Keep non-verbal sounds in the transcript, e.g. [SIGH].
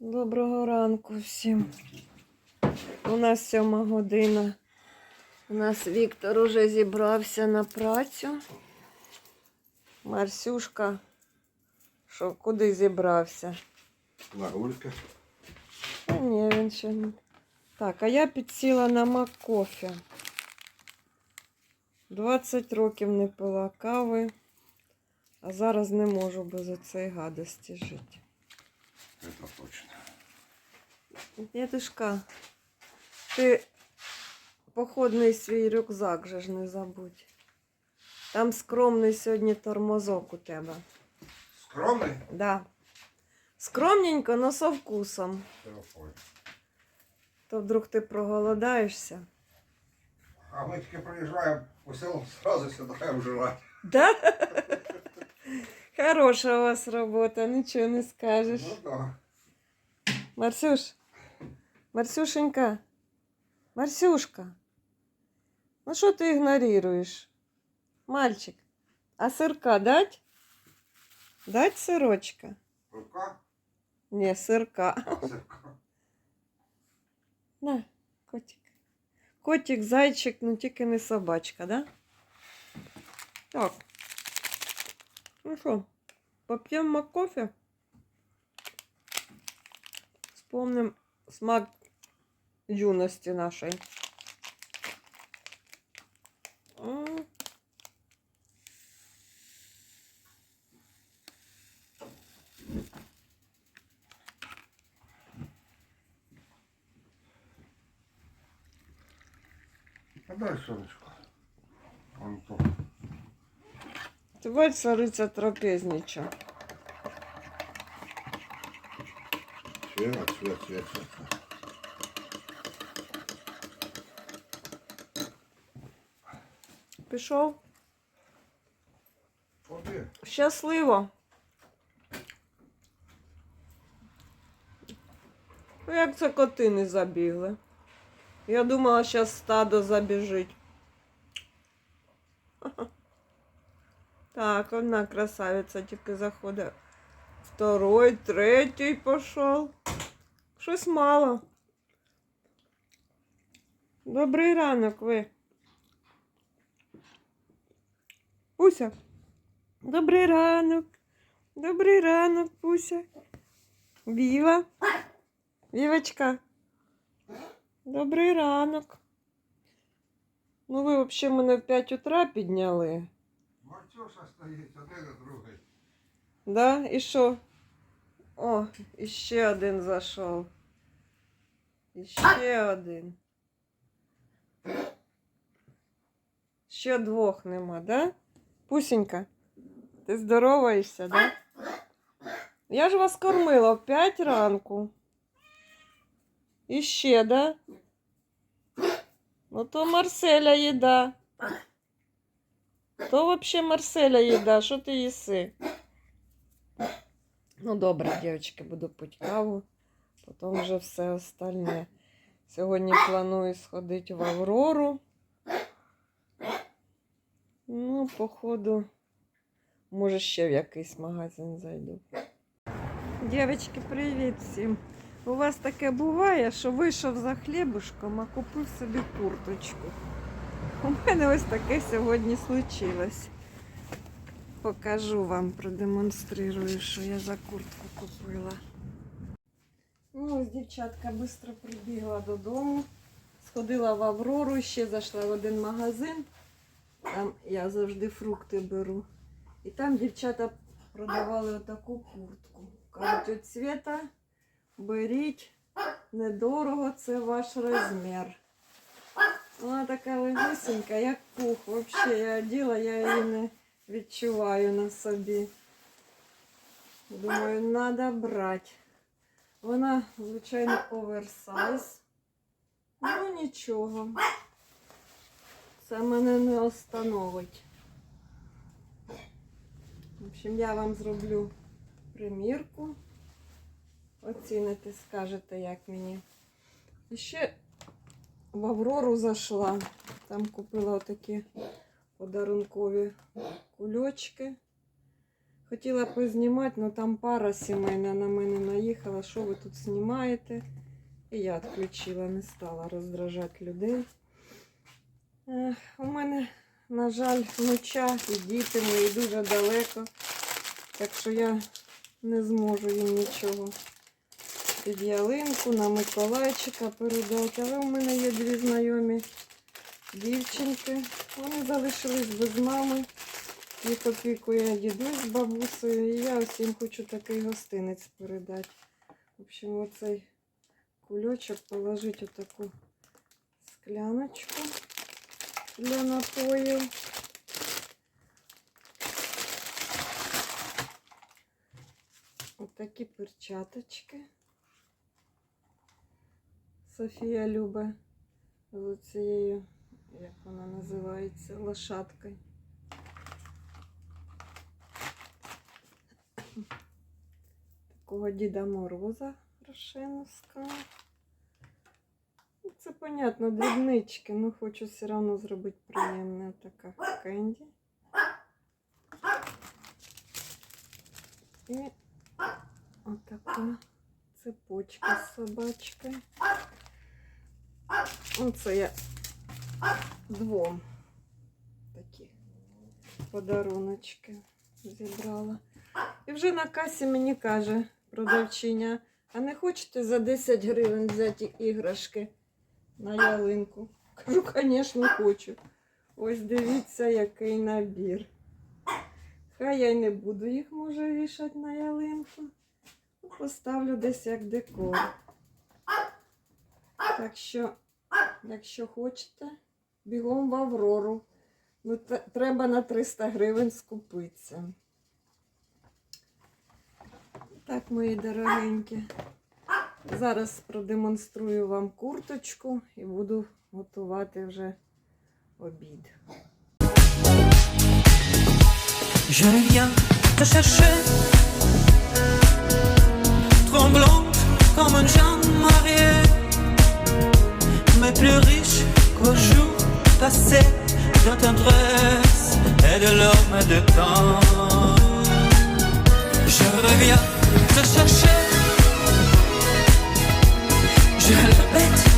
Доброго ранку всім. У нас сьома година. У нас Віктор уже зібрався на працю. Марсюшка, що куди зібрався? На гулька. Та ні, він ще не. Так, а я підсіла на Маккофі. 20 років не пила кави, а зараз не можу без оцеї гадості жити. Это точно. Дедушка, ти походний свій рюкзак же ж не забудь. Там скромний сьогодні тормозок у тебе. Скромный? Да. Скромненько, но со вкусом. Телефон. То вдруг ти проголодаєшся. А мы таки проезжаем по селу, сразу сідаємо жрать. Да? [LAUGHS] Хороша у вас робота, нічого не скажеш. Ну да. Марсюш, Марсюшенька, Марсюшка, ну що ти ігноруєш? Мальчик, а сирка дать? Дать сирочка? Рука, Ні, сирка. сивка. На, котик. Котик, зайчик, ну тільки не собачка, да? Так. Ну що, поп'ємо кофе? Вспомним смак юності нашої. М. А дай сонечко. Бачиш, цариця трапезнича. Свет, свет, свет, свет. Пішов? Ходи. Щасливо. Ну, як це коти не забігли? Я думала, зараз стадо забіжить. [LAUGHS] Так, одна красавиця тільки заходить. Второй, третій пішов. Щось мало. Добрий ранок ви. Уся. Добрий ранок. Добрий ранок, Пуся. Віва. Вівочка. Добрий ранок. Ну, ви взагалі мене в 5 утра підняли. Мартюша стоїть, один і другий. Да? І що? О, і ще один зайшов. І ще один. Ще двох нема, да? Пусенька, ти здороваєшся, да? Я ж вас кормила в 5 ранку. І ще, да? Ну то Марселя їда. То взагалі Марселя їда, що ти їси? Ну, добре, дівчатки, буду пити каву, потім вже все остальне. Сьогодні планую сходити в Аврору. Ну, походу, може ще в якийсь магазин зайду. Дівчатки, привіт всім. У вас таке буває, що вийшов за хлібушком, а купив собі курточку. У мене ось таке сьогодні случилось. Покажу вам, продемонструю, що я за куртку купила. Ну, ось дівчатка швидко прибігла додому, сходила в Аврору, ще зайшла в один магазин. Там я завжди фрукти беру. І там дівчата продавали отаку куртку. Кажуть, от цвіта беріть, недорого, це ваш розмір. Вона така легесенька, як пух. Взагалі я оділа, я її не відчуваю на собі. Думаю, треба брати. Вона, звичайно, оверсайз. Ну нічого. Це мене не остановить. В общем, я вам зроблю примірку. Оціните, скажете, як мені. І ще в Аврору зайшла. Там купила отакі подарункові кульочки. Хотіла познімати, але там пара сімейна на мене наїхала. що ви тут знімаєте. І я відключила, не стала роздражати людей. У мене, на жаль, внуча і діти мої дуже далеко. Так що я не зможу їм нічого під ялинку на Миколайчика передати. Але у мене є дві знайомі дівчинки. Вони залишились без мами. Їх опікує дідусь з бабусею. І я ось хочу такий гостинець передати. В общем, оцей кульочок положити у таку скляночку для напоїв. Отакі перчаточки. Софія любить з цією, як вона називається, лошадкою. Такого Діда Мороза Рошеновського. Ну, Це, понятно, дрібнички, але хочу все одно зробити приємне. Така кенді. І отака цепочка з собачкою. Оце я двом такі подаруночки зібрала. І вже на касі мені каже продавчиня, а не хочете за 10 гривень взяти іграшки на ялинку? Кажу, звісно, хочу. Ось дивіться, який набір. Хай я й не буду їх може вішати на ялинку. Поставлю десь як декор. Так що, якщо хочете, бігом в Аврору. Ну, треба на 300 гривень скупитися. Так, мої дорогенькі. Зараз продемонструю вам курточку і буду готувати вже обід. Je te chercher, tremblante comme plus riche qu'au jour passé. De et de l'homme de temps. Je reviens te chercher, je le répète